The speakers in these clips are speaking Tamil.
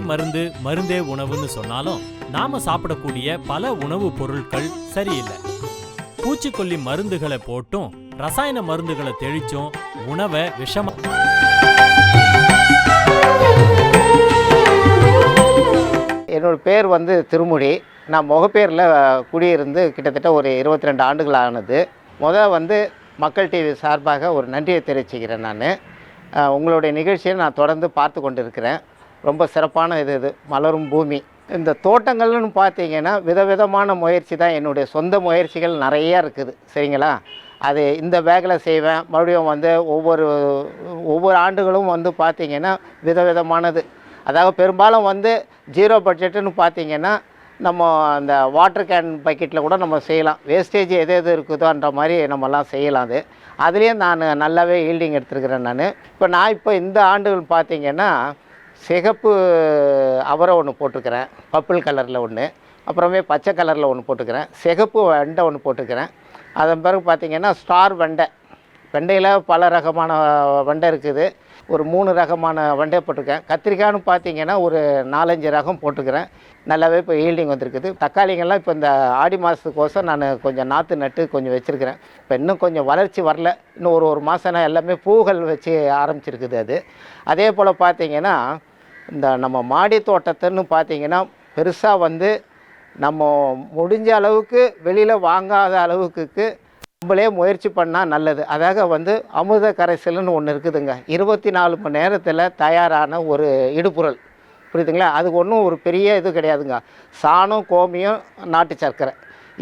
உணவே மருந்து மருந்தே உணவுன்னு சொன்னாலும் நாம சாப்பிடக்கூடிய பல உணவுப் பொருட்கள் சரியில்லை. பூச்சிக்கொல்லி மருந்துகளை போட்டும் ரசாயன மருந்துகளை தெளிச்சும் உணவை விஷமா என்னோட பேர் வந்து திருமுடி. நான் முகப்பேரில் குடியிருந்து கிட்டத்தட்ட ஒரு இருபத்தி ரெண்டு ஆண்டுகள் ஆனது. முதல் வந்து மக்கள் டிவி சார்பாக ஒரு நன்றியை தெரிவிச்சுக்கிறேன் நான். உங்களுடைய நிகழ்ச்சியை நான் தொடர்ந்து பார்த்து கொண்டிருக்கிறேன். ரொம்ப சிறப்பான இது இது. மலரும் பூமி. இந்த தோட்டங்கள்னு பார்த்தீங்கன்னா விதவிதமான முயற்சி தான் என்னுடைய சொந்த முயற்சிகள் நிறையா இருக்குது. சரிங்களா? அது இந்த பேக்கில் செய்வேன். மறுபடியும் வந்து ஒவ்வொரு ஒவ்வொரு ஆண்டுகளும் வந்து பார்த்திங்கன்னா விதவிதமானது. அதாவது பெரும்பாலும் வந்து ஜீரோ பட்ஜெட்டுன்னு பார்த்தீங்கன்னா நம்ம அந்த வாட்டர் கேன் பக்கெட்டில் கூட நம்ம செய்யலாம். வேஸ்டேஜ் எது எது இருக்குதோன்ற மாதிரி நம்மலாம் செய்யலாம் அது. அதுலேயும் நான் நல்லாவே ஈல்டிங் எடுத்துருக்கிறேன் நான். இப்போ நான் இப்போ இந்த ஆண்டுகள் பார்த்திங்கன்னா சிகப்பு அவரை ஒன்று போட்டிருக்கிறேன். பர்பிள் கலரில் ஒன்று அப்புறமே பச்சை கலரில் ஒன்று போட்டுக்கிறேன் சிகப்பு வெண்டை ஒன்று போட்டுக்கிறேன் அதன் பிறகு பார்த்திங்கன்னா ஸ்டார் வெண்டை. வெண்டையில் பல ரகமான வெண்டை இருக்குது. ஒரு மூணு ரகமான வெண்டை போட்டிருக்கேன். கத்திரிக்காய்னு பார்த்தீங்கன்னா ஒரு நாலஞ்சு ரகம் போட்டுக்கிறேன் நல்லாவே இப்போ ஈல்டிங் வந்திருக்குது. தக்காளிங்கெல்லாம் இப்போ இந்த ஆடி மாதத்துக்கோசம் நான் கொஞ்சம் நாற்று நட்டு கொஞ்சம் வச்சுருக்கிறேன். இப்போ இன்னும் கொஞ்சம் வளர்ச்சி வரல. இன்னும் ஒரு ஒரு மாதம் எல்லாமே பூகள் வச்சு ஆரம்பிச்சிருக்குது அது. அதே போல் பார்த்தீங்கன்னா இந்த நம்ம மாடி தோட்டத்துன்னு பார்த்தீங்கன்னா பெருசாக வந்து நம்ம முடிஞ்ச அளவுக்கு வெளியில் வாங்காத அளவுக்கு நம்மளே முயற்சி பண்ணால் நல்லது. அதாக வந்து அமுத கரைசல்னு ஒன்று இருக்குதுங்க. இருபத்தி நாலு மணி நேரத்தில் தயாரான ஒரு இடுபொருள். புரியுதுங்களா? அதுக்கு ஒன்றும் ஒரு பெரிய இது கிடையாதுங்க. சாணம் கோமியம் நாட்டு சர்க்கரை.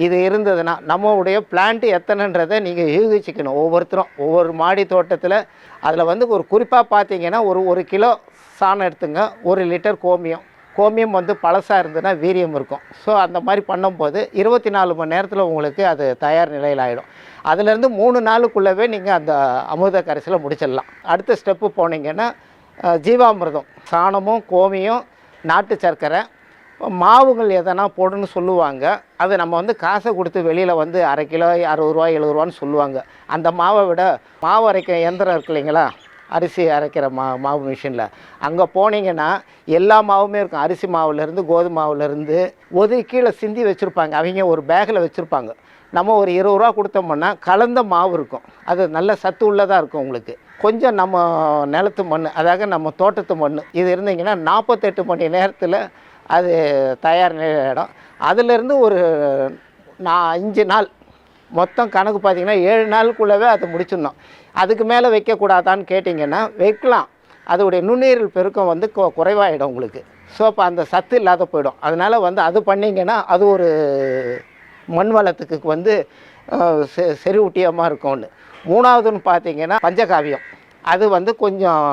இது இருந்ததுன்னா நம்மளுடைய பிளான்ட்டு எத்தனைன்றதை நீங்கள் யூகிச்சிக்கணும். ஒவ்வொருத்தரும் ஒவ்வொரு மாடி தோட்டத்தில் அதில் வந்து ஒரு குறிப்பாக பார்த்தீங்கன்னா ஒரு ஒரு கிலோ சாணம் எடுத்துங்க. ஒரு லிட்டர் கோமியம். கோமியம் வந்து பழசாக இருந்ததுன்னா வீரியம் இருக்கும். ஸோ அந்த மாதிரி பண்ணும்போது இருபத்தி நாலு மணி நேரத்தில் உங்களுக்கு அது தயார் நிலையில் ஆகிடும் அதுலேருந்து மூணு நாளுக்குள்ளவே நீங்கள் அந்த அமுத கரைசலை முடிச்சிடலாம். அடுத்த ஸ்டெப்பு போனீங்கன்னா ஜீவாமிர்தம் சாணமும் கோமியம் நாட்டு சர்க்கரை மாவுகள் எதனா போடுன்னு சொல்லுவாங்க. அது நம்ம வந்து காசை கொடுத்து வெளியில் வந்து அரை கிலோ அறுபது ரூபா எழுபது ரூபான்னு சொல்லுவாங்க. அந்த மாவை விட மாவு அரைக்க இயந்திரம் இருக்கு இல்லைங்களா? அரிசி அரைக்கிற மா மாவு மிஷினில். அங்கே போனீங்கன்னா எல்லா மாவுமே இருக்கும். அரிசி மாவுலேருந்து கோதுமை மாவுலேருந்து ஒதுக்கி கீழே சிந்தி வச்சுருப்பாங்க. அவங்க ஒரு பேக்கில் வச்சுருப்பாங்க. நம்ம ஒரு இருபது ரூபா கொடுத்தோம்னா கலந்த மாவு இருக்கும். அது நல்ல சத்து உள்ளதாக இருக்கும் உங்களுக்கு. கொஞ்சம் நம்ம நிலத்து மண் அதாவது நம்ம தோட்டத்து மண் இது இருந்தீங்கன்னா நாற்பத்தெட்டு மணி நேரத்தில் அது தயார் இடம். அதுலேருந்து ஒரு நான் அஞ்சு நாள் மொத்தம் கணக்கு பார்த்திங்கன்னா ஏழு நாளுக்குள்ளவே அதை முடிச்சிடணும். அதுக்கு மேலே வைக்கக்கூடாதான்னு கேட்டிங்கன்னா வைக்கலாம். அதோடைய நுண்ணுயிரில் பெருக்கம் வந்து கொ- குறைவாயிடும் உங்களுக்கு. ஸோ அப்போ அந்த சத்து இல்லாத போயிடும். அதனால் வந்து அது பண்ணிங்கன்னா அது ஒரு மண் வளத்துக்கு வந்து செ- செறிவூட்டியமாக இருக்கும் ஒன்று மூணாவதுன்னு பார்த்தீங்கன்னா பஞ்சகாவியம். அது வந்து கொஞ்சம்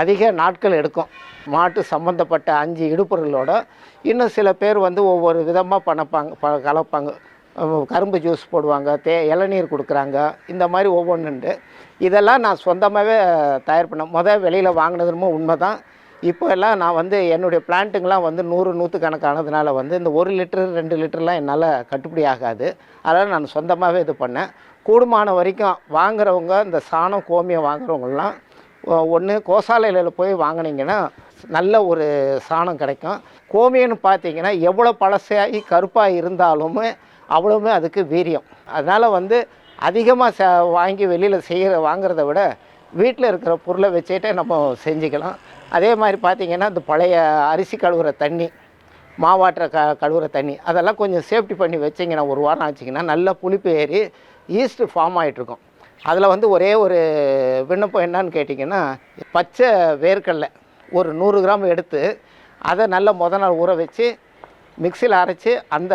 அதிக நாட்கள் எடுக்கும். மாட்டு சம்மந்தப்பட்ட அஞ்சு இடுப்பொருளோட இன்னும் சில பேர் வந்து ஒவ்வொரு விதமாக பண்ணப்பாங்க ப கலப்பாங்க. கரும்பு ஜூஸ் போடுவாங்க தே இளநீர் கொடுக்குறாங்க. இந்த மாதிரி ஒவ்வொன்றுண்டு இதெல்லாம் நான் சொந்தமாகவே தயார் பண்ணேன் முதல் வெளியில் வாங்கினதுமோ உண்மை தான் இப்போ எல்லாம் நான் வந்து என்னுடைய பிளான்ட்டுங்கெலாம் வந்து நூறு நூற்று கணக்கானதுனால வந்து இந்த ஒரு லிட்டர் ரெண்டு லிட்டர்லாம் என்னால் கட்டுப்படி ஆகாது. அதனால் நான் சொந்தமாகவே இது பண்ணேன். கூடுமான வரைக்கும் வாங்குறவங்க இந்த சாணம் கோமியம் வாங்குறவங்கலாம் ஒன்று கோசாலையில் போய் வாங்கினீங்கன்னா நல்ல ஒரு சாணம் கிடைக்கும். கோமியம்னு பார்த்தீங்கன்னா எவ்வளோ பழசாகி கருப்பாக இருந்தாலுமே அவ்வளவுமே அதுக்கு வீரியம். அதனால் வந்து அதிகமாக ச வாங்கி வெளியில் செய்கிற வாங்குறத விட வீட்டில் இருக்கிற பொருளை வச்சுட்டே நம்ம செஞ்சுக்கலாம். அதே மாதிரி பார்த்திங்கன்னா இந்த பழைய அரிசி கழுவுற தண்ணி மாவாட்டுற க கழுவுற தண்ணி அதெல்லாம் கொஞ்சம் சேஃப்டி பண்ணி வச்சிங்கன்னா ஒரு வாரம் ஆச்சுங்கன்னா நல்ல புளிப்பு ஏறி ஈஸ்ட் ஃபார்ம் ஆகிட்ருக்கும் அதில் வந்து ஒரே ஒரு விண்ணப்பம் என்னன்னு கேட்டிங்கன்னா பச்சை வேர்க்கடலை ஒரு நூறு கிராம் எடுத்து அதை நல்லா முத நாள் ஊற வச்சு மிக்சியில் அரைச்சி அந்த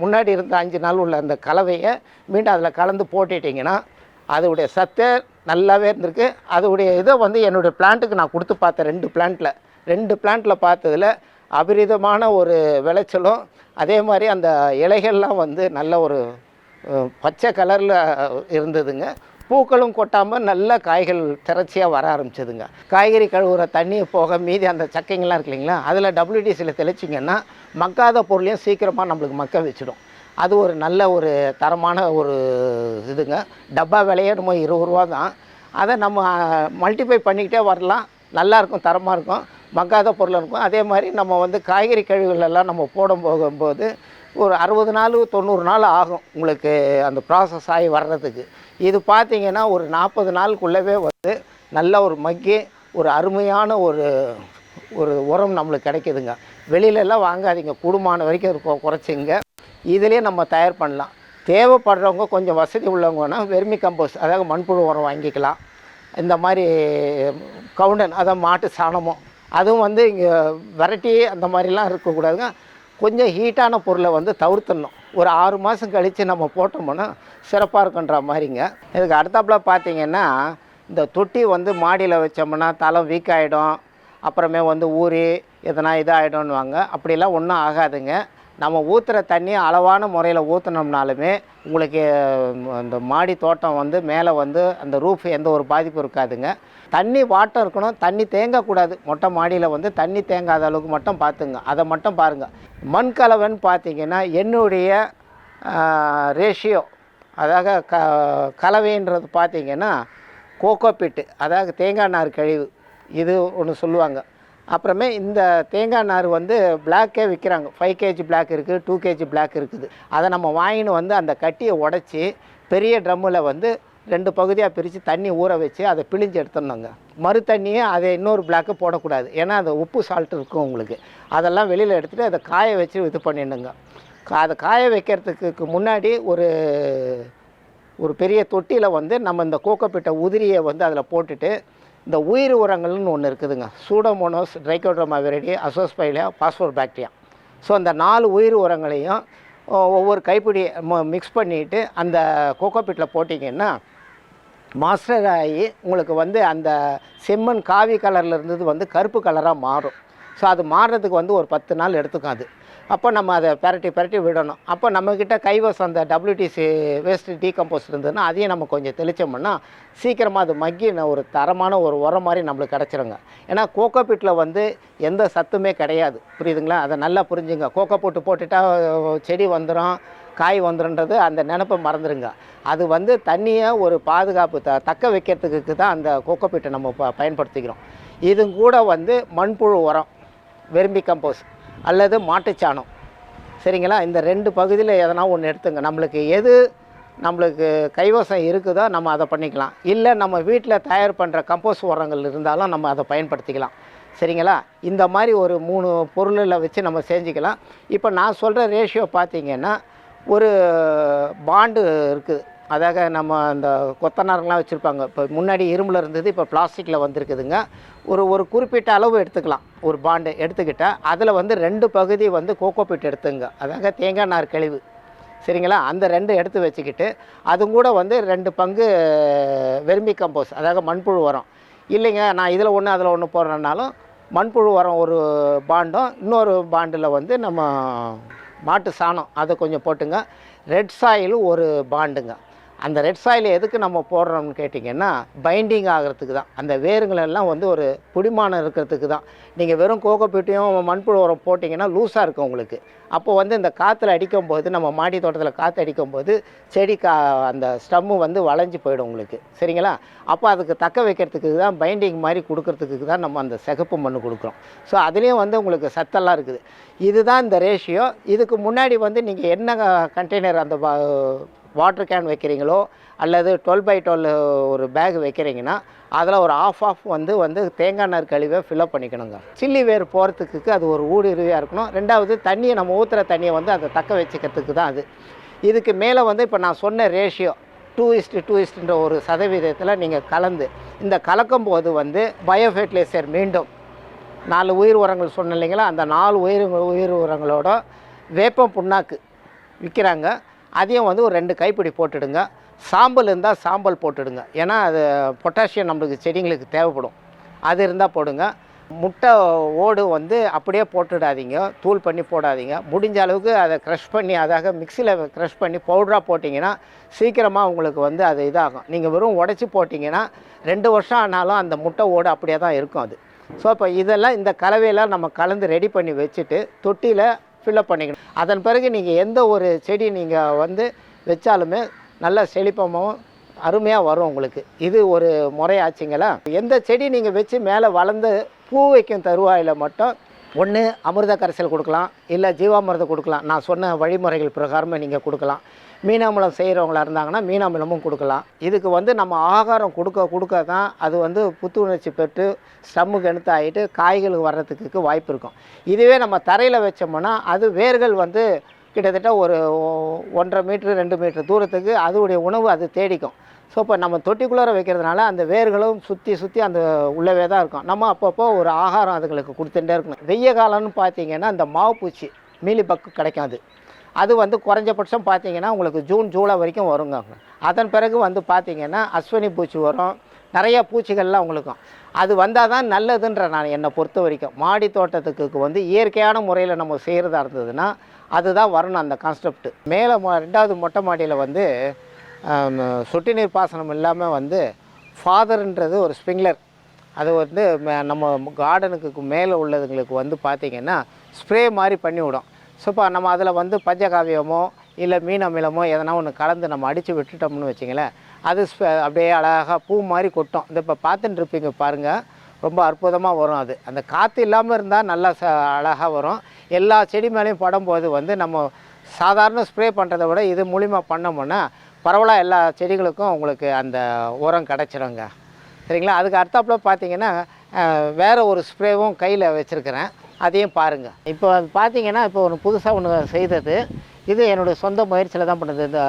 முன்னாடி இருந்த அஞ்சு நாள் உள்ள அந்த கலவையை மீண்டும் அதில் கலந்து போட்டுட்டிங்கன்னா அதோடைய சத்து நல்லாவே இருந்திருக்கு. அதோடைய இதை வந்து என்னுடைய பிளான்ட்டுக்கு நான் கொடுத்து பார்த்தேன் ரெண்டு பிளான்ட்டில் ரெண்டு பிளான்ட்டில் பார்த்ததுல அபரிதமான ஒரு விளைச்சலும் அதே மாதிரி அந்த இலைகள்லாம் வந்து நல்ல ஒரு பச்சை கலரில் இருந்ததுங்க. பூக்களும் கொட்டாமல் நல்ல காய்கள் திறச்சியாக வர ஆரம்பிச்சதுங்க. காய்கறி கழுவுற தண்ணியை போக மீதி அந்த சக்கைங்கெல்லாம் இருக்கு இல்லைங்களா? அதில் டபிள்யூடிசியில் தெளிச்சிங்கன்னா மக்காத பொருளையும் சீக்கிரமாக நம்மளுக்கு மக்க வச்சிடும். அது ஒரு நல்ல ஒரு தரமான ஒரு இதுங்க. டப்பா விலையே நம்ம இருபது ரூபா தான். அதை நம்ம மல்டிஃபை பண்ணிக்கிட்டே வரலாம். நல்லா இருக்கும் தரமாக இருக்கும். மக்காத பொருளாக இருக்கும். அதே மாதிரி நம்ம வந்து காய்கறி கழிவுகளெல்லாம் நம்ம போட போகும்போது ஒரு அறுபது நாள் தொண்ணூறு நாள் ஆகும் உங்களுக்கு அந்த ப்ராசஸ் ஆகி வர்றதுக்கு. இது பார்த்தீங்கன்னா ஒரு நாற்பது நாளுக்குள்ளவே வந்து நல்ல ஒரு மக்கி ஒரு அருமையான ஒரு ஒரு உரம் நம்மளுக்கு கிடைக்குதுங்க. வெளியிலலாம் வாங்காதீங்க. கூடுமான வரைக்கும் இருக்கும் குறைச்சிங்க. இதிலே நம்ம தயார் பண்ணலாம். தேவைப்படுறவங்க கொஞ்சம் வசதி உள்ளவங்கன்னா வெர்மி கம்போஸ்ட் அதாவது மண்புழு உரம் வாங்கிக்கலாம். இந்த மாதிரி கவுண்டன் அதான் மாட்டு சாணமும். அதுவும் வந்து இங்கே வெரைட்டி அந்த மாதிரிலாம் இருக்கக்கூடாதுங்க. கொஞ்சம் ஹீட்டான பொருளை வந்து தவிர்த்துடணும். ஒரு ஆறு மாதம் கழித்து நம்ம போட்டோம்னா சிறப்பாக இருக்குன்ற மாதிரிங்க. இதுக்கு அடுத்தாப்பில் பார்த்திங்கன்னா இந்த தொட்டி வந்து மாடியில் வச்சோம்னா தலை வீக் ஆகிடும் அப்புறமே வந்து ஊறி எதனா இதாகிடும்னுவாங்க அப்படிலாம் ஒன்றும் ஆகாதுங்க. நம்ம ஊற்றுற தண்ணி அளவான முறையில் ஊற்றுனோம்னாலுமே உங்களுக்கு அந்த மாடி தோட்டம் வந்து மேலே வந்து அந்த ரூஃப் எந்த ஒரு பாதிப்பும் இருக்காதுங்க. தண்ணி வாட்டம் இருக்கணும் தண்ணி தேங்கக்கூடாது. மொட்டை மாடியில் வந்து தண்ணி தேங்காத அளவுக்கு மட்டும் பார்த்துங்க. அதை மட்டும் பாருங்கள் மண் கலவைன்னு பார்த்தீங்கன்னா என்னுடைய ரேஷியோ அதாவது க கலவைன்றது பார்த்திங்கன்னா கோகோ பிட்டு அதாவது தேங்காய் நார் கழிவு. இது ஒன்று சொல்லுவாங்க. அப்புறமே இந்த தேங்காய் நார் வந்து பிளாக்கே விற்கிறாங்க ஃபைவ் கேஜி பிளாக் இருக்குது டூ கேஜி பிளாக் இருக்குது. அதை நம்ம வாங்கின்னு வந்து அந்த கட்டியை உடச்சி பெரிய ட்ரம்மில் வந்து ரெண்டு பகுதியாக பிரித்து தண்ணி ஊற வச்சு அதை பிழிஞ்சு எடுத்துடணுங்க. மறு தண்ணியை அதை இன்னொரு பிளாக்கு போடக்கூடாது. ஏன்னா அது உப்பு சால்ட் இருக்கும் உங்களுக்கு. அதெல்லாம் வெளியில் எடுத்துகிட்டு அதை காய வச்சு இது பண்ணிடணுங்க. கா- அதை காய வைக்கிறதுக்கு முன்னாடி ஒரு ஒரு பெரிய தொட்டியில் வந்து நம்ம இந்த கோக்கப்பிட்ட உதிரியை வந்து அதில் போட்டுட்டு இந்த உயிர் உரங்கள்னு ஒன்று இருக்குதுங்க. Pseudomonas trichoderma viride azospirillum phosphor bacteria so அந்த நாலு உயிர் உரங்களையும் ஒவ்வொரு கைப்பிடி மிக்ஸ் பண்ணிவிட்டு அந்த கோகோப்பிட்டில் போட்டிங்கன்னா மாஸ்டர் ஆகி உங்களுக்கு வந்து அந்த செம்மண் காவி கலரில் இருந்தது வந்து கருப்பு கலராக மாறும். ஸோ அது மாறுறதுக்கு வந்து ஒரு பத்து நாள் எடுத்துக்கும் அது. அப்போ நம்ம அதை பரட்டி பரட்டி விடணும். அப்போ நம்மக்கிட்ட கைவசம் அந்த டபிள்யூடிசி வேஸ்ட் டீகம்போஸ்ட் இருந்ததுன்னா அதையும் நம்ம கொஞ்சம் தெளித்தோம்னா சீக்கிரமாக அது மக்கி ஒரு தரமான ஒரு உரம் மாதிரி நம்மளுக்கு கிடச்சிருங்க. ஏன்னா கோகோ பிட்டில் வந்து எந்த சத்துமே கிடையாது. புரியுதுங்களா? அதை நல்லா புரிஞ்சுங்க. கோகோ போட்டு போட்டுட்டா செடி வந்துடும் காய் வந்துடுன்றது அந்த நினப்பை மறந்துடுங்க அது வந்து தண்ணியை ஒரு பாதுகாப்பு த தக்க வைக்கிறதுக்கு தான் அந்த கோகோபீட்டை நம்ம ப பயன்படுத்திக்கிறோம். இது கூட வந்து மண்புழு உரம் வெறும்பி கம்போஸ் அல்லது மாட்டுச்சாணம் சரிங்களா? இந்த ரெண்டு பகுதியில் எதனா ஒன்று எடுத்துங்க. நம்மளுக்கு எது நம்மளுக்கு கைவசம் இருக்குதோ நம்ம அதை பண்ணிக்கலாம். இல்லை நம்ம வீட்டில் தயார் பண்ணுற கம்போஸ் உரங்கள் இருந்தாலும் நம்ம அதை பயன்படுத்திக்கலாம். சரிங்களா? இந்த மாதிரி ஒரு மூணு பொருளில் வச்சு நம்ம செஞ்சுக்கலாம். இப்போ நான் சொல்கிற ரேஷியோ பார்த்தீங்கன்னா ஒரு பாண்டு இருக்குது. அதாக நம்ம அந்த கொத்தனாருங்களாம் வச்சுருப்பாங்க. இப்போ முன்னாடி இரும்பில் இருந்தது இப்போ பிளாஸ்டிக்கில் வந்திருக்குதுங்க. ஒரு ஒரு குறிப்பிட்ட அளவு எடுத்துக்கலாம். ஒரு பாண்டு எடுத்துக்கிட்டால் அதில் வந்து ரெண்டு பகுதி வந்து கோகோ பிட் எடுத்துங்க. அதாக தேங்காய் நார் கழிவு. சரிங்களா? அந்த ரெண்டு எடுத்து வச்சுக்கிட்டு அதுவும் கூட வந்து ரெண்டு பங்கு வெர்மி கம்போஸ் அதாவது மண்புழு உரம். இல்லைங்க நான் இதில் ஒன்று அதில் ஒன்று போடுறேன்னாலும் மண்புழு உரம் ஒரு பாண்டும் இன்னொரு பாண்டில் வந்து நம்ம மாட்டு சாணம் அதை கொஞ்சம் போட்டுங்க. ரெட் சாயில் ஒரு பாண்டுங்க. அந்த ரெட் சாயில் எதுக்கு நம்ம போடுறோம்னு கேட்டிங்கன்னா பைண்டிங் ஆகிறதுக்கு தான். அந்த வேருங்களெல்லாம் வந்து ஒரு புடிமானம் இருக்கிறதுக்கு தான். நீங்கள் வெறும் கோகோப்பீட்டையும் மண்புழு உரம் போட்டிங்கன்னா லூஸாக இருக்கும் உங்களுக்கு. அப்போ வந்து இந்த காற்றுல அடிக்கும்போது நம்ம மாடி தோட்டத்தில் காற்று அடிக்கும்போது செடி கா அந்த ஸ்டம்மு வந்து வளைஞ்சு போயிடும் உங்களுக்கு. சரிங்களா? அப்போ அதுக்கு தக்க வைக்கிறதுக்கு தான் பைண்டிங் மாதிரி கொடுக்கறதுக்கு தான் நம்ம அந்த சிகப்பு மண் கொடுக்குறோம். ஸோ அதுலேயும் வந்து உங்களுக்கு சத்தெல்லாம் இருக்குது. இதுதான் இந்த ரேஷியோ இதுக்கு முன்னாடி வந்து நீங்கள் என்ன கண்டெய்னர் அந்த வாட்டர் கேன் வைக்கிறீங்களோ அல்லது டுவெல் பை டுவெல் ஒரு பேக் வைக்கிறீங்கன்னா அதில் ஒரு ஆஃப் ஆஃப் வந்து வந்து தேங்காய் நார் கழிவை ஃபில்அப் பண்ணிக்கணுங்க. சில்லி வேர் போகிறதுக்கு அது ஒரு ஊடுருவியாக இருக்கணும். ரெண்டாவது தண்ணியை நம்ம ஊற்றுற தண்ணியை வந்து அதை தக்க வச்சுக்கிறதுக்கு தான் அது. இதுக்கு மேலே வந்து இப்போ நான் சொன்ன ratio two is to two இஸ்ட்டுன்ற ஒரு சதவீதத்தில் நீங்கள் கலந்து இந்த கலக்கும் போது வந்து பயோஃபெர்டிலைசர் மீண்டும் நாலு உயிர் உரங்கள் சொன்ன இல்லைங்களா? அந்த நாலு உயிர் உயிர் உரங்களோட வேப்பம் புண்ணாக்கு விற்கிறாங்க அதையும் வந்து ஒரு ரெண்டு கைப்பிடி போட்டுடுங்க. சாம்பல் இருந்தால் சாம்பல் போட்டுடுங்க. ஏன்னா அது பொட்டாசியம் நம்மளுக்கு செடிங்களுக்கு தேவைப்படும். அது இருந்தால் போடுங்க. முட்டை ஓடு வந்து அப்படியே போட்டுடாதீங்க. தூள் பண்ணி போடாதீங்க. முடிஞ்ச அளவுக்கு அதை க்ரஷ் பண்ணி அதாக மிக்சியில் க்ரஷ் பண்ணி பவுடராக போட்டிங்கன்னா சீக்கிரமாக உங்களுக்கு வந்து அது இதாகும். நீங்கள் வெறும் உடச்சி போட்டிங்கன்னா ரெண்டு வருஷம் ஆனாலும் அந்த முட்டை ஓடு அப்படியே தான் இருக்கும் அது. ஸோ இப்போ இதெல்லாம் இந்த கலவையெல்லாம் நம்ம கலந்து ரெடி பண்ணி வச்சுட்டு தொட்டியில் ஃபில்லப் பண்ணிக்கணும். அதன் பிறகு நீங்கள் எந்த ஒரு செடி நீங்கள் வந்து வச்சாலுமே நல்ல செழிப்பமாகவும் அருமையாக வரும் உங்களுக்கு. இது ஒரு முறையாச்சுங்களா எந்த செடி நீங்கள் வச்சு மேலே வளர்ந்து பூ வைக்கும் தருவாயில் மட்டும் ஒன்று அமிர்த கரைசல் கொடுக்கலாம் இல்லை ஜீவாமிர்தம் கொடுக்கலாம். நான் சொன்ன வழிமுறைகள் பிரகாரமாக நீங்கள் கொடுக்கலாம். மீனாம்பழம் செய்கிறவங்களா இருந்தாங்கன்னா மீனாம்பழமும் கொடுக்கலாம். இதுக்கு வந்து நம்ம ஆகாரம் கொடுக்க கொடுக்க தான் அது வந்து புத்துணர்ச்சி பெற்று ஸ்டம்முக்கு எடுத்து ஆகிட்டு காய்கள் வர்றதுக்கு வாய்ப்பு இருக்கும். இதுவே நம்ம தரையில் வச்சோம்னா அது வேர்கள் வந்து கிட்டத்தட்ட ஒரு ஒன்றரை மீட்ரு ரெண்டு மீட்ரு தூரத்துக்கு அதோடைய உணவு அது தேடிக்கும். ஸோ இப்போ நம்ம தொட்டிக்குள்ளார வைக்கிறதுனால அந்த வேர்களும் சுற்றி சுற்றி அந்த உள்ளவே தான் இருக்கும். நம்ம அப்பப்போ ஒரு ஆகாரம் அதுங்களுக்கு கொடுத்துட்டே இருக்கணும். வெய்ய காலம்னு பார்த்தீங்கன்னா இந்த மாவு பூச்சி மீலிபக்கு கிடைக்காது அது வந்து குறைஞ்சபட்சம் பார்த்தீங்கன்னா உங்களுக்கு ஜூன் ஜூலை வரைக்கும் வருங்க. அதன் பிறகு வந்து பார்த்தீங்கன்னா அஸ்வினி பூச்சி வரும். நிறைய பூச்சிகள்லாம் உங்களுக்கும். அது வந்தால் தான் நல்லதுன்ற நான் என்னை பொறுத்த வரைக்கும். மாடி தோட்டத்துக்கு வந்து இயற்கையான முறையில் நம்ம செய்கிறதா இருந்ததுன்னா அதுதான் வரணும் அந்த கான்செப்ட் மேலே ரெண்டாவது மொட்டை மாடியில் வந்து சொட்டு நீர் பாசனம் இல்லாமல் வந்து ஃபாதர்ன்றது ஒரு ஸ்ப்ரிங்லர் அது வந்து ம- நம்ம கார்டனுக்கு மேலே உள்ளதுங்களுக்கு வந்து பார்த்திங்கன்னா ஸ்ப்ரே மாதிரி பண்ணி விடும் சூப்பா நம்ம அதில் வந்து பஞ்சகாவியமோ இல்லை மீன் அமிலமோ எதனா ஒன்று கலந்து நம்ம அடித்து விட்டுட்டோம்னு வச்சிங்களேன் அது அப்படியே அழகாக பூ மாதிரி கொட்டும். இந்த இப்போ பார்த்துட்டு இருப்பீங்க பாருங்கள் ரொம்ப அற்புதமாக வரும் அது. அந்த காற்று இல்லாமல் இருந்தால் நல்லா ச அழகாக வரும். எல்லா செடி மேலேயும் படும்போது வந்து நம்ம சாதாரண ஸ்ப்ரே பண்ணுறத விட இது மூலிமா பண்ணோம்னா பரவலாக எல்லா செடிகளுக்கும் உங்களுக்கு அந்த உரம் கிடச்சிருங்க. சரிங்களா? அதுக்கு அடுத்தாப்புல பார்த்தீங்கன்னா வேறு ஒரு ஸ்ப்ரேவும் கையில் வச்சுருக்கிறேன். அதையும் பாருங்கள் இப்போ அது பார்த்தீங்கன்னா இப்போ ஒன்று புதுசாக ஒன்று செய்தது. இது என்னுடைய சொந்த முயற்சியில் தான் பண்ணுது. இந்த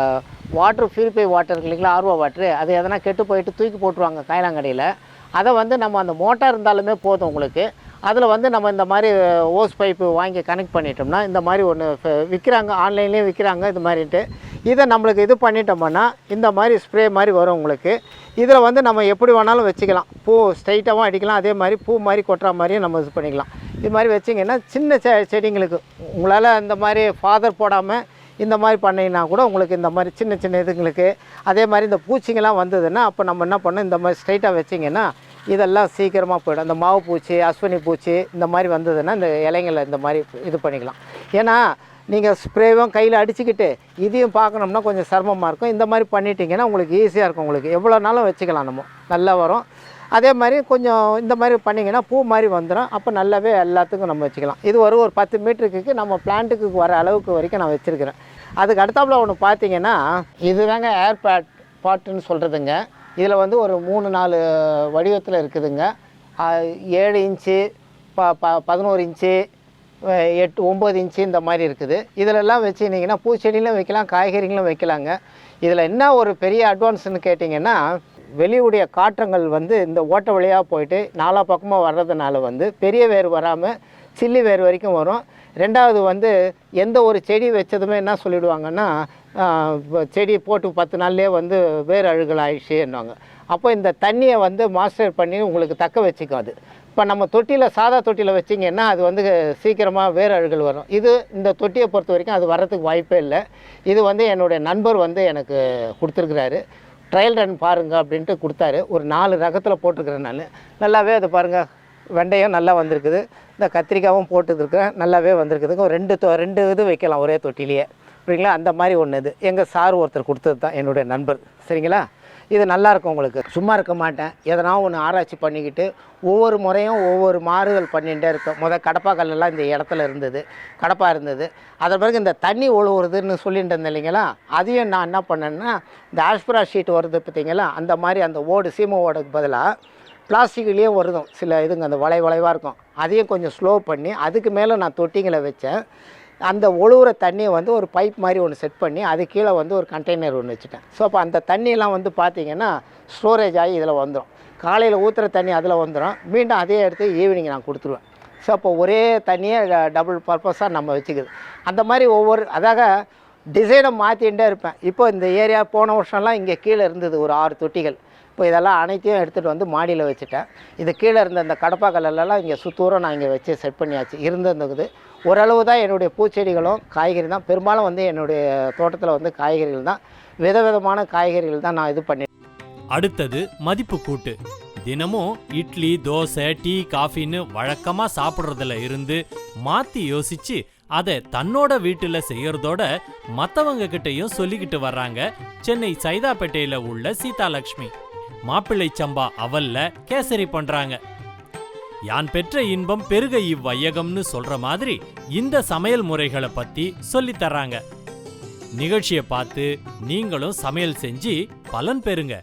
வாட்ரு ப்யூரிஃபை வாட்டர் இருக்கு இல்லைங்களா? ஆர்வா வாட்ரு அது எதனா கெட்டு போயிட்டு தூக்கி போட்டுருவாங்க காயலாங்கடையில். அதை வந்து நம்ம அந்த மோட்டார் இருந்தாலுமே போதும் உங்களுக்கு. அதில் வந்து நம்ம இந்த மாதிரி ஓஸ் பைப்பு வாங்கி கனெக்ட் பண்ணிட்டோம்னா இந்த மாதிரி ஒன்று விற்கிறாங்க ஆன்லைன்லேயும் விற்கிறாங்க இது மாதிரின்ட்டு. இதை நம்மளுக்கு இது பண்ணிட்டோம்னா இந்த மாதிரி ஸ்ப்ரே மாதிரி வரும் உங்களுக்கு. இதில் வந்து நம்ம எப்படி வேணாலும் வச்சுக்கலாம். பூ ஸ்ட்ரைட்டாகவும் அடிக்கலாம். அதே மாதிரி பூ மாதிரி கொட்டுற மாதிரியும் நம்ம இது பண்ணிக்கலாம். இது மாதிரி வச்சிங்கன்னா சின்ன செ செடிங்களுக்கு. உங்களால் இந்த மாதிரி ஃபாதர் போடாமல் இந்த மாதிரி பண்ணீங்கன்னா கூட உங்களுக்கு இந்த மாதிரி சின்ன சின்ன இதுங்களுக்கு. அதே மாதிரி இந்த பூச்சிங்கெல்லாம் வந்ததுன்னா அப்போ நம்ம என்ன பண்ணோம் இந்த மாதிரி ஸ்ட்ரைட்டாக வச்சிங்கன்னா இதெல்லாம் சீக்கிரமாக போயிடும். இந்த மாவு பூச்சி அஸ்வினி பூச்சி இந்த மாதிரி வந்ததுன்னா இந்த இலைங்களை இந்த மாதிரி இது பண்ணிக்கலாம். ஏன்னா நீங்கள் ஸ்ப்ரேவும் கையில் அடிச்சுக்கிட்டு இதையும் பார்க்கணும்னா கொஞ்சம் சிரமமாக இருக்கும். இந்த மாதிரி பண்ணிட்டீங்கன்னா உங்களுக்கு ஈஸியாக இருக்கும் உங்களுக்கு. எவ்வளோ நாளும் வச்சுக்கலாம் நம்ம. நல்லா வரும். அதே மாதிரி கொஞ்சம் இந்த மாதிரி பண்ணிங்கன்னா பூ மாதிரி வந்துடும் அப்போ நல்லாவே எல்லாத்துக்கும் நம்ம வச்சுக்கலாம். இது ஒரு ஒரு பத்து மீட்டருக்கு நம்ம பிளான்ட்டுக்கு வர அளவுக்கு வரைக்கும் நான் வச்சுருக்கிறேன். அதுக்கு அடுத்தாப்புல ஒன்று பார்த்தீங்கன்னா இதுதாங்க ஏர் பேட் பாட்டுன்னு சொல்கிறதுங்க இதில் வந்து ஒரு மூணு நாலு வடிவத்தில் இருக்குதுங்க. ஏழு இன்ச்சு ப ப பதினோரு இன்ச்சு எட்டு ஒம்பது இன்ச்சு இந்த மாதிரி இருக்குது. இதிலெல்லாம் வச்சுருந்தீங்கன்னா பூச்செடியிலும் வைக்கலாம் காய்கறிகளும் வைக்கலாங்க. இதில் என்ன ஒரு பெரிய அட்வான்ஸ்னு கேட்டிங்கன்னா வெளியுடைய காற்றங்கள் வந்து இந்த ஓட்டை வழியாக போயிட்டு நாலா பக்கமாக வர்றதுனால வந்து பெரிய வேர் வராமல் சில்லி வேர் வரைக்கும் வரும். ரெண்டாவது வந்து எந்த ஒரு செடி வச்சதுமே என்ன சொல்லிடுவாங்கன்னா செடி போட்டு பத்து நாள்லேயே வந்து வேர் அழுகல் ஆயிடுச்சுன்னுவாங்க அப்போ இந்த தண்ணியை வந்து மாஸ்டர் பண்ணி உங்களுக்கு தக்க வச்சுக்கும் அது. இப்போ நம்ம தொட்டியில் சாதா தொட்டியில் வச்சிங்கன்னா அது வந்து சீக்கிரமாக வேர் அழுகல் வரும். இது இந்த தொட்டியை பொறுத்த வரைக்கும் அது வர்றதுக்கு வாய்ப்பே இல்லை. இது வந்து என்னுடைய நண்பர் வந்து எனக்கு கொடுத்துருக்குறாரு. ட்ரையல் ரன் பாருங்கள் அப்படின்ட்டு கொடுத்தாரு. ஒரு நாலு ரகத்தில் போட்டிருக்கிறேன் நான். நல்லாவே அதை பாருங்கள் வெண்டையும் நல்லா வந்திருக்குது. இந்த கத்திரிக்காவும் போட்டுருக்குறேன் நல்லாவே வந்திருக்குதுங்க ஒரு ரெண்டு தொ- ரெண்டு இது வைக்கலாம் ஒரே தொட்டிலேயே. அப்படிங்களா அந்த மாதிரி ஒன்று இது. எங்கள் சார் ஒருத்தர் கொடுத்தது தான் என்னுடைய நண்பர். சரிங்களா? இது நல்லாயிருக்கும் உங்களுக்கு. சும்மா இருக்க மாட்டேன். எதனா ஒன்று ஆராய்ச்சி பண்ணிக்கிட்டு ஒவ்வொரு முறையும் ஒவ்வொரு மாறுதல் பண்ணிகிட்டே இருக்கும் முதல் கடப்பா கல்லெல்லாம் இந்த இடத்துல இருந்தது. கடப்பா இருந்தது. அதன் பிறகு இந்த தண்ணி ஒழுகுறதுன்னு சொல்லிட்டு இருந்தேன் இல்லைங்களா? அதையும் நான் என்ன பண்ணேன்னா இந்த ஆஸ்பிரா ஷீட் வருது பார்த்தீங்களா? அந்த மாதிரி அந்த ஓடு சீம ஓடுக்கு பதிலாக பிளாஸ்டிக்லேயே வருதும். சில இதுங்க அந்த வளை வளைவாக இருக்கும். அதையும் கொஞ்சம் ஸ்லோ பண்ணி அதுக்கு மேலே நான் தொட்டிங்களை வச்சேன். அந்த ஒழுகுற தண்ணியை வந்து ஒரு பைப் மாதிரி ஒன்று செட் பண்ணி அது கீழே வந்து ஒரு கண்டெய்னர் ஒன்று வச்சுட்டேன். ஸோ அப்போ அந்த தண்ணியெல்லாம் வந்து பார்த்தீங்கன்னா ஸ்டோரேஜ் ஆகி இதில் வந்துடும் காலையில் ஊற்றுற தண்ணி அதில் வந்துடும் மீண்டும் அதே எடுத்து ஈவினிங் நான் கொடுத்துருவேன். ஸோ அப்போ ஒரே தண்ணியை டபுள் பர்பஸாக நம்ம வச்சுக்குது. அந்த மாதிரி ஒவ்வொரு அதாக டிசைனை மாற்றிகிட்டே இருப்பேன். இப்போ இந்த ஏரியா போன வருஷம்லாம் இங்கே கீழே இருந்தது ஒரு ஆறு தொட்டிகள். இப்போ இதெல்லாம் அனைத்தையும் எடுத்துகிட்டு வந்து மாடியில் வச்சுட்டேன். இது கீழே இருந்த இந்த கடப்பாக்கல்லாம் இங்கே சுத்தூரம் நான் இங்கே வச்சு செட் பண்ணியாச்சு. இருந்திருந்தது. ஓரளவு தான் என்னுடைய பூச்செடிகளும் காய்கறி தான். பெரும்பாலும் வந்து என்னுடைய தோட்டத்தில் வந்து காய்கறிகள் தான். விதவிதமான காய்கறிகள் தான் நான் இது பண்ணி அடுத்தது மதிப்பு கூட்டு. தினமும் இட்லி தோசை டீ காஃபின்னு வழக்கமாக சாப்பிட்றதுல இருந்து மாற்றி யோசிச்சு அதை தன்னோட வீட்டில் செய்யறதோட மற்றவங்க கிட்டயும் சொல்லிக்கிட்டு வர்றாங்க சென்னை சைதாப்பேட்டையில் உள்ள சீதாலட்சுமி மாப்பிள்ளை சம்பா அவல்ல கேசரி பண்ணுறாங்க யான் பெற்ற இன்பம் பெருக இவ்வையகம்னு சொல்ற மாதிரி இந்த சமையல் முறைகளை பத்தி சொல்லி தர்றாங்க. நிகழ்ச்சியை பார்த்து நீங்களும் சமையல் செஞ்சு பலன் பெறுங்க.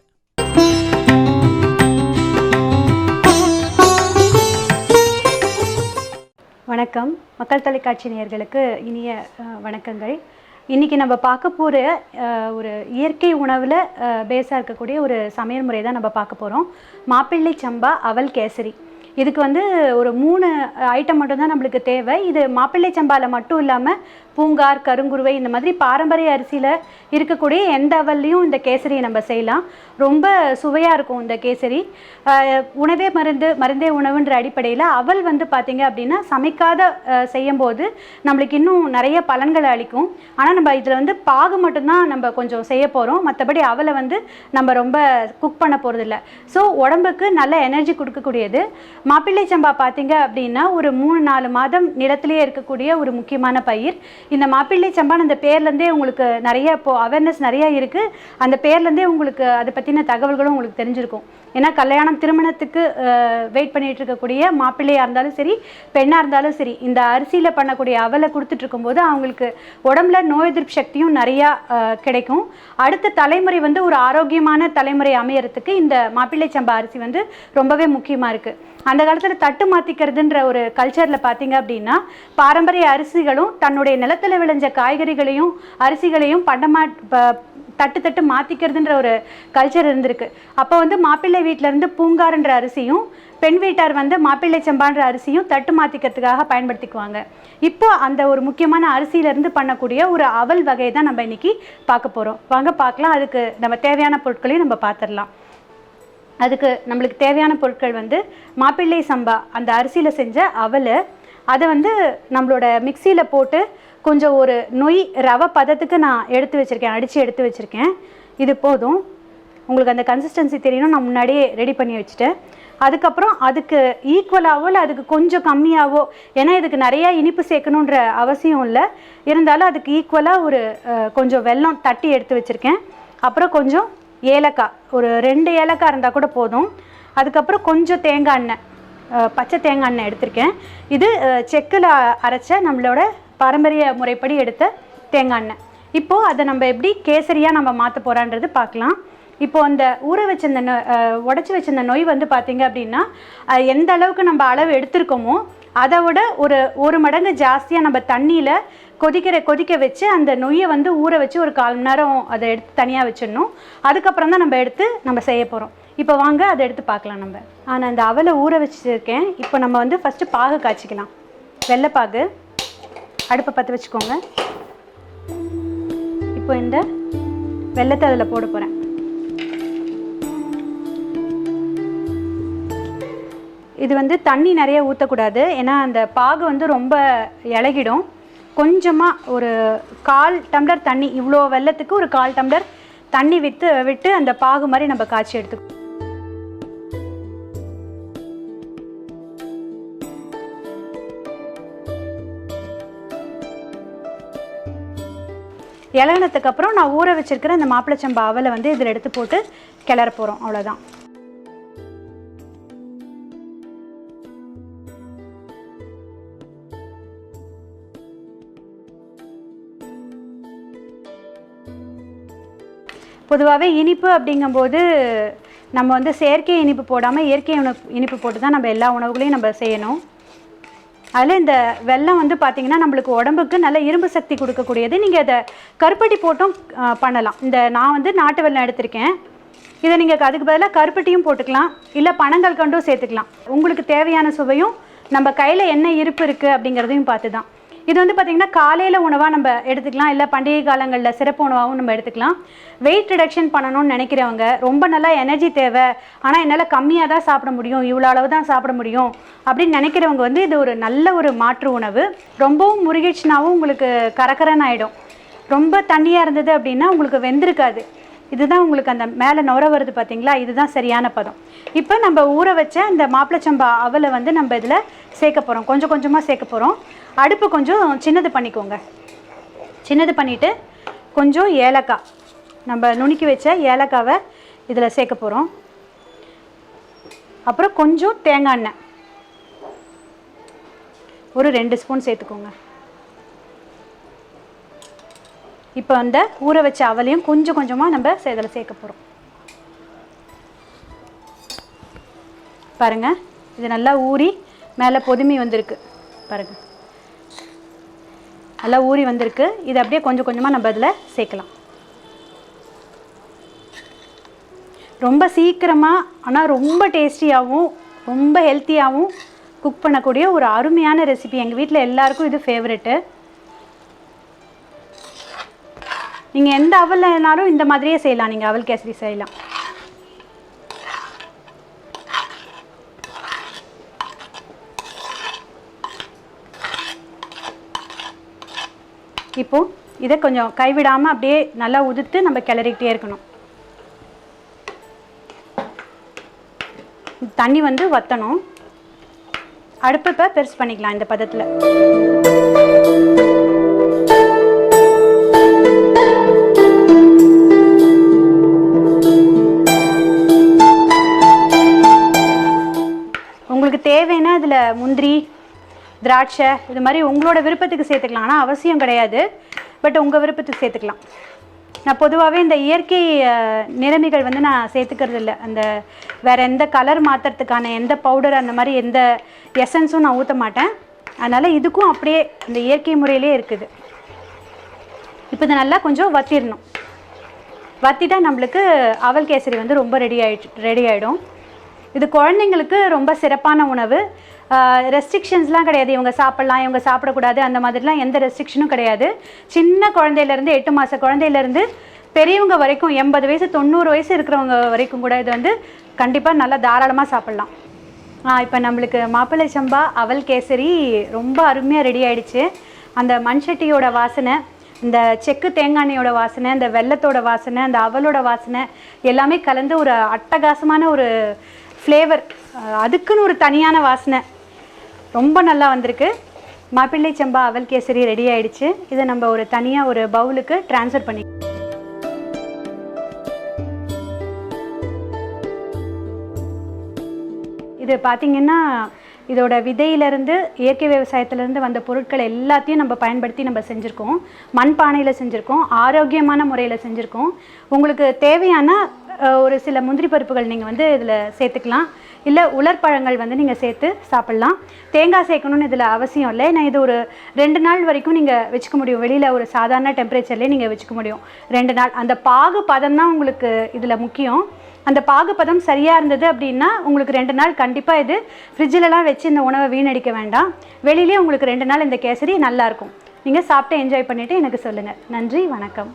வணக்கம். மக்கள் தொலைக்காட்சி நேயர்களுக்கு இனிய வணக்கங்கள். இன்றைக்கி நம்ம பார்க்க போகிற ஒரு இயற்கை உணவில் பேஸாக இருக்கக்கூடிய ஒரு சமையல் முறை தான் நம்ம பார்க்க போகிறோம் மாப்பிள்ளை சம்பா அவல் கேசரி. இதுக்கு வந்து ஒரு மூணு ஐட்டம் மட்டும்தான் நம்மளுக்கு தேவை. இது மாப்பிள்ளை சம்பாவில் மட்டும் இல்லாமல் பூங்கார் கருங்குருவை இந்த மாதிரி பாரம்பரிய அரிசியில் இருக்கக்கூடிய எந்த அவல்லையும் இந்த கேசரியை நம்ம செய்யலாம். ரொம்ப சுவையாக இருக்கும் இந்த கேசரி. உணவே மருந்து மருந்தே உணவுன்ற அடிப்படையில் அவல் வந்து பார்த்திங்க அப்படின்னா சமைக்காத செய்யும்போது நம்மளுக்கு இன்னும் நிறைய பலன்களை அளிக்கும். ஆனால் நம்ம இதில் வந்து பாகு மட்டும்தான் நம்ம கொஞ்சம் செய்ய போகிறோம் மற்றபடி அவலை வந்து நம்ம ரொம்ப குக் பண்ண போகிறதில்ல ஸோ உடம்புக்கு நல்ல எனர்ஜி கொடுக்கக்கூடியது. மாப்பிள்ளை சம்பா பார்த்தீங்க அப்படின்னா ஒரு மூணு நாலு மாதம் நிலத்திலே இருக்கக்கூடிய ஒரு முக்கியமான பயிர். இந்த மாப்பிள்ளை சம்பான் அந்த பேர்லேருந்தே உங்களுக்கு நிறைய இப்போது அவேர்னஸ் நிறைய இருக்குது அந்த பேர்லேருந்தே உங்களுக்கு அதை பற்றின தகவல்களும் உங்களுக்கு தெரிஞ்சிருக்கும். ஏன்னா கல்யாணம் திருமணத்துக்கு வெயிட் பண்ணிட்டு இருக்கக்கூடிய மாப்பிள்ளையாக இருந்தாலும் சரி பெண்ணாக இருந்தாலும் சரி இந்த அரிசியில் பண்ணக்கூடிய அவலை கொடுத்துட்டு இருக்கும்போது அவங்களுக்கு உடம்புல நோய் எதிர்ப்பு சக்தியும் நிறையா கிடைக்கும். அடுத்த தலைமுறை வந்து ஒரு ஆரோக்கியமான தலைமுறை அமையறதுக்கு இந்த மாப்பிள்ளை சம்பா அரிசி வந்து ரொம்பவே முக்கியமாக இருக்குது அந்த காலத்தில் தட்டு மாற்றிக்கிறதுன்ற ஒரு கல்ச்சரில் பார்த்தீங்க அப்படின்னா பாரம்பரிய அரிசிகளும் தன்னுடைய நிலத்தில் விளைஞ்ச காய்கறிகளையும் அரிசிகளையும் பண்டமா ப- தட்டு தட்டு மாற்றிக்கிறதுன்ற ஒரு கல்ச்சர் இருந்திருக்கு. அப்போ வந்து மாப்பிள்ளை வீட்டிலேருந்து பூங்கார்ன்ற அரிசியும் பெண் வீட்டார் வந்து மாப்பிள்ளை செம்பான்ற அரிசியும் தட்டு மாற்றிக்கிறதுக்காக பயன்படுத்திக்குவாங்க. இப்போ அந்த ஒரு முக்கியமான அரிசியிலேருந்து பண்ணக்கூடிய ஒரு அவல் வகையை தான் நம்ம இன்றைக்கி பார்க்க போகிறோம் வாங்க பார்க்கலாம். அதுக்கு நம்ம தேவையான பொருட்களையும் நம்ம பார்த்துடலாம் அதுக்கு நம்மளுக்கு தேவையான பொருட்கள் வந்து மாப்பிள்ளை சம்பா அந்த அரிசியில் செஞ்ச அவல் அதை வந்து நம்மளோட மிக்சியில் போட்டு கொஞ்சம் ஒரு நொய் ரவை பதத்துக்கு நான் எடுத்து வச்சுருக்கேன் அடித்து எடுத்து வச்சுருக்கேன். இது போதும். உங்களுக்கு அந்த கன்சிஸ்டன்சி தெரியணும். நான் முன்னாடியே ரெடி பண்ணி வச்சுட்டேன். அதுக்கப்புறம் அதுக்கு ஈக்குவலாகவோ இல்லை அதுக்கு கொஞ்சம் கம்மியாகவோ ஏன்னா இதுக்கு நிறையா இனிப்பு சேர்க்கணுன்ற அவசியம் இல்லை. இருந்தாலும் அதுக்கு ஈக்குவலாக ஒரு கொஞ்சம் வெல்லம் தட்டி எடுத்து வச்சுருக்கேன். அப்புறம் கொஞ்சம் ஏலக்காய். ஒரு ரெண்டு ஏலக்காய் இருந்தால் கூட போதும். அதுக்கப்புறம் கொஞ்சம் தேங்காய் எண்ணெய். பச்சை தேங்காய் எண்ணெய் எடுத்திருக்கேன். இது செக்கில் அரைச்ச நம்மளோட பாரம்பரிய முறைப்படி எடுத்த தேங்காய் எண்ணெய். இப்போது அதை நம்ம எப்படி கேசரியாக நம்ம மாற்ற போகிறான்றது பார்க்கலாம். இப்போ அந்த ஊற வச்சிருந்த நொ உடச்சி வச்சிருந்த நொய் வந்து பார்த்திங்க அப்படின்னா எந்த அளவுக்கு நம்ம அளவு எடுத்திருக்கோமோ அதை விட ஒரு ஒரு மடங்கு ஜாஸ்தியாக நம்ம தண்ணியில் கொதிக்கிற கொதிக்க வச்சு அந்த நொய்யை வந்து ஊற வச்சு ஒரு கால் மணி நேரம் அதை எடுத்து தனியாக வச்சிடணும். அதுக்கப்புறம் தான் நம்ம எடுத்து நம்ம செய்ய போகிறோம் இப்போ வாங்க அதை எடுத்து பார்க்கலாம் நம்ம. நான் அந்த அவலை ஊற வச்சுருக்கேன். இப்போ நம்ம வந்து ஃபஸ்ட்டு பாகு காய்ச்சிக்கலாம். வெள்ளைப்பாகு. அடுப்பை பற்ற வச்சுக்கோங்க. இப்போ இந்த வெள்ளத்தை அதில் போட போகிறேன் இது வந்து தண்ணி நிறைய ஊற்றக்கூடாது ஏன்னா அந்த பாகு வந்து ரொம்ப இலகிடும். கொஞ்சமாக ஒரு கால் டம்ளர் தண்ணி இவ்வளோ வெள்ளத்துக்கு ஒரு கால் டம்ளர் தண்ணி விற்று விட்டு அந்த பாகு மாதிரி நம்ம காய்ச்சி எடுத்துக்கணும். இலகினத்துக்கு அப்புறம் நான் ஊற வச்சிருக்கிற அந்த மாப்பிளச்சம்பா அவலை வந்து இதில் எடுத்து போட்டு கிளற போகிறோம் அவ்வளோதான் பொதுவாகவே இனிப்பு அப்படிங்கும்போது நம்ம வந்து செயற்கை இனிப்பு போடாமல் இயற்கை உணவு இனிப்பு போட்டு தான் நம்ம எல்லா உணவுகளையும் நம்ம செய்யணும். அதில் இந்த வெல்லம் வந்து பார்த்திங்கன்னா நம்மளுக்கு உடம்புக்கு நல்ல இரும்பு சக்தி கொடுக்கக்கூடியது. நீங்கள் இதை கருப்பட்டி போட்டும் பண்ணலாம். இந்த நான் வந்து நாட்டு வெள்ளம் எடுத்திருக்கேன். இதை நீங்கள் அதுக்கு பதிலாக கருப்பட்டியும் போட்டுக்கலாம். இல்லை பணங்கள் கண்டும் சேர்த்துக்கலாம். உங்களுக்கு தேவையான சுவையும் நம்ம கையில் என்ன இருப்பு இருக்குது அப்படிங்கிறதையும் பார்த்து தான் இது வந்து பார்த்திங்கன்னா காலையில் உணவாக நம்ம எடுத்துக்கலாம் இல்லை பண்டிகை காலங்களில் சிறப்பு உணவாகவும் நம்ம எடுத்துக்கலாம். வெயிட் ரிடக்ஷன் பண்ணணும்னு நினைக்கிறவங்க ரொம்ப நல்லா எனர்ஜி தேவை. ஆனால் என்னால் கம்மியாக தான் சாப்பிட முடியும் இவ்வளோ அளவு தான் சாப்பிட முடியும் அப்படின்னு நினைக்கிறவங்க வந்து இது ஒரு நல்ல ஒரு மாற்று உணவு. ரொம்பவும் முருகிச்சுனாவும் உங்களுக்கு கரக்கரன் ஆகிடும் ரொம்ப தண்ணியாக இருந்தது அப்படின்னா உங்களுக்கு வெந்திருக்காது. இதுதான் உங்களுக்கு அந்த மேலே நுர வருது பார்த்தீங்களா இதுதான் சரியான பதம். இப்போ நம்ம ஊற வச்ச அந்த மாப்பிளச்சம்பா அவலை வந்து நம்ம இதில் சேர்க்க போகிறோம் கொஞ்சம் கொஞ்சமாக சேர்க்க போகிறோம் அடுப்பு கொஞ்சம் சின்னது பண்ணிக்கோங்க. சின்னது பண்ணிவிட்டு கொஞ்சம் ஏலக்காய். நம்ம நுணுக்கி வச்ச ஏலக்காவை இதில் சேர்க்க போகிறோம் அப்புறம் கொஞ்சம் தேங்காய் எண்ணெய். ஒரு ரெண்டு ஸ்பூன் சேர்த்துக்கோங்க. இப்போ அந்த ஊற வச்ச அவலையும் கொஞ்சம் கொஞ்சமாக நம்ம இதில் சேர்க்க போகிறோம் பாருங்கள் இது நல்லா ஊறி மேலே பொதுமி வந்திருக்கு. பாருங்கள் நல்லா ஊறி வந்திருக்கு. இது அப்படியே கொஞ்சம் கொஞ்சமாக நம்ம இதில் சேர்க்கலாம். ரொம்ப சீக்கிரமாக ஆனால் ரொம்ப டேஸ்டியாகவும் ரொம்ப ஹெல்த்தியாகவும் குக் பண்ணக்கூடிய ஒரு அருமையான ரெசிபி எங்கள் வீட்டில் எல்லாருக்கும் இது ஃபேவரெட்டு நீங்கள் எந்த அவல்னாலும் இந்த மாதிரியே செய்யலாம். நீங்கள் அவல் கேசரி செய்யலாம். இப்போ இதை கொஞ்சம் கைவிடாமல் அப்படியே நல்லா உதிர்த்து நம்ம கிளறிக்கிட்டே இருக்கணும். தண்ணி வந்து வற்றணும் அடுப்பு பெருசு பண்ணிக்கலாம் இந்த பதத்தில். தேவைன்னா அதில் முந்திரி திராட்சை இது மாதிரி உங்களோட விருப்பத்துக்கு சேர்த்துக்கலாம். ஆனால் அவசியம் கிடையாது. பட் உங்கள் விருப்பத்துக்கு சேர்த்துக்கலாம். நான் பொதுவாகவே இந்த இயற்கை நிறமிகள் வந்து நான் சேர்த்துக்கிறது இல்லை. அந்த வேறு எந்த கலர் மாற்றுறதுக்கான எந்த பவுடர் அந்த மாதிரி எந்த எசன்ஸும் நான் ஊற்ற மாட்டேன். அதனால் இதுக்கும் அப்படியே இந்த இயற்கை முறையிலே இருக்குது. இப்போ இதை நல்லா கொஞ்சம் வத்திடணும் வத்திட்டால் நம்மளுக்கு அவல் கேசரி வந்து ரொம்ப ரெடி ஆயிடுச்சு ரெடி ஆகிடும் இது குழந்தைங்களுக்கு ரொம்ப சிறப்பான உணவு. ரெஸ்ட்ரிக்ஷன்ஸ்லாம் கிடையாது. இவங்க சாப்பிட்லாம் இவங்க சாப்பிடக்கூடாது அந்த மாதிரிலாம் எந்த ரெஸ்ட்ரிக்ஷனும் கிடையாது. சின்ன குழந்தையிலேருந்து எட்டு மாத குழந்தையிலேருந்து பெரியவங்க வரைக்கும் எண்பது வயசு தொண்ணூறு வயசு இருக்கிறவங்க வரைக்கும் கூட இது வந்து கண்டிப்பாக நல்லா தாராளமாக சாப்பிட்லாம். இப்போ நம்மளுக்கு மாப்பிள்ளை சம்பா அவல் கேசரி ரொம்ப அருமையாக ரெடி ஆயிடுச்சு. அந்த மண்சட்டியோட வாசனை இந்த செக்கு தேங்காய்யோட வாசனை இந்த வெள்ளத்தோட வாசனை அந்த அவலோட வாசனை எல்லாமே கலந்து ஒரு அட்டகாசமான ஒரு ஃப்ளேவர் அதுக்குன்னு ஒரு தனியான வாசனை. ரொம்ப நல்லா வந்திருக்கு. மாப்பிள்ளை சம்பா அவல் கேசரி ரெடி ஆயிடுச்சு. இதை நம்ம ஒரு தனியாக ஒரு பவுலுக்கு ட்ரான்ஸ்ஃபர் பண்ணி இது பார்த்திங்கன்னா இதோட விதையிலேருந்து இயற்கை விவசாயத்திலேருந்து வந்த பொருட்கள் எல்லாத்தையும் நம்ம பயன்படுத்தி நம்ம செஞ்சுருக்கோம். மண் பானையில் செஞ்சுருக்கோம். ஆரோக்கியமான முறையில் செஞ்சுருக்கோம். உங்களுக்கு தேவையான ஒரு சில முந்திரி பருப்புகள் நீங்கள் வந்து இதில் சேர்த்துக்கலாம். இல்லை உலர்பழங்கள் வந்து நீங்கள் சேர்த்து சாப்பிட்லாம். தேங்காய் சேர்க்கணும்னு இதில் அவசியம் இல்லை. ஏன்னா இது ஒரு ரெண்டு நாள் வரைக்கும் நீங்கள் வச்சுக்க முடியும். வெளியில் ஒரு சாதாரண டெம்பரேச்சர்லேயே நீங்கள் வச்சுக்க முடியும். ரெண்டு நாள். அந்த பாகு பதம் தான் உங்களுக்கு இதில் முக்கியம். அந்த பாகுபதம் சரியாக இருந்தது அப்படின்னா உங்களுக்கு ரெண்டு நாள் கண்டிப்பாக இது ஃப்ரிட்ஜிலலாம் வச்சு இந்த உணவை வீணடிக்க வேண்டாம். வெளியிலே உங்களுக்கு ரெண்டு நாள் இந்த கேசரி நல்லாயிருக்கும் நீங்கள் சாப்பிட்டு என்ஜாய் பண்ணிவிட்டு எனக்கு சொல்லுங்கள் நன்றி வணக்கம்.